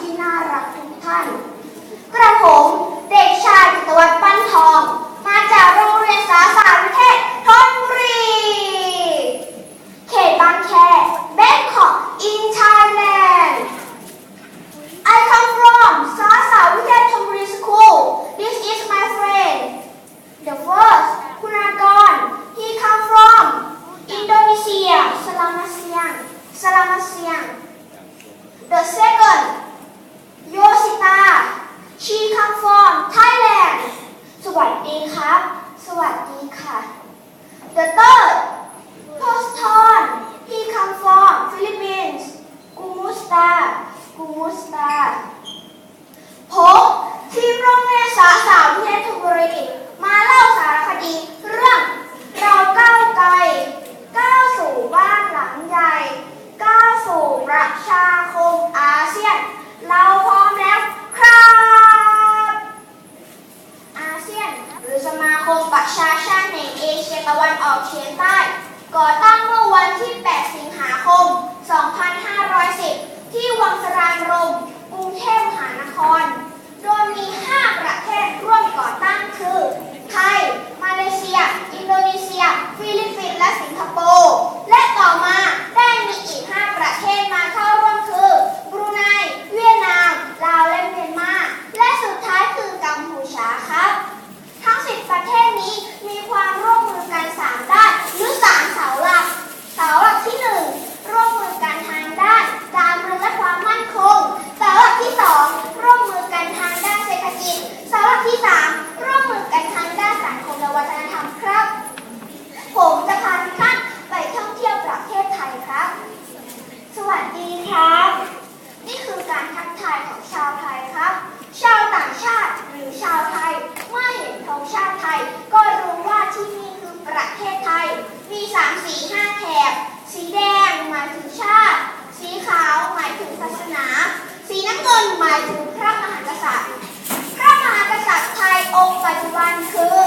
ที่น่ารักทุกท่าน กระผมเด็กชายจิตวัฒน์ปั้นทอง มาจากโรงเรียนสาสาวิเทศทนบุรี เขตบางแคเบงคอกอินชายแลนด์ I come from สาสาวิเทศทนบุรี School This is my friend The first คุณากร He come from Indonesia Selamat siang Selamat siang The second Yosita. She come from Thailand. ดีครับ สวัสดีค่ะ The third, Poston. He come from Philippines. Kumusta? Kumusta? ผมทีมโรงเรียนสาสาวทยาธนบุรีมาเล่าสารคดีเรื่องเราก้าวไกลก้าวสู่บ้านหลังใหญ่ก้าวสู่ประชาคมอาเซียน เราพร้อมแล้วครับ อาเซียน หรือ สมาคมประชาชาติแห่งเอเชียตะวันออกเฉียงใต้ ก่อตั้งเมื่อวันที่ 8 สิงหาคม 2510 ที่วังสรานรม สามสีห้าแถบ สีแดงหมายถึงชาติ สีขาวหมายถึงศาสนา สีน้ำเงินหมายถึงพระมหากษัตริย์ พระมหากษัตริย์ไทยองค์ปัจจุบันคือ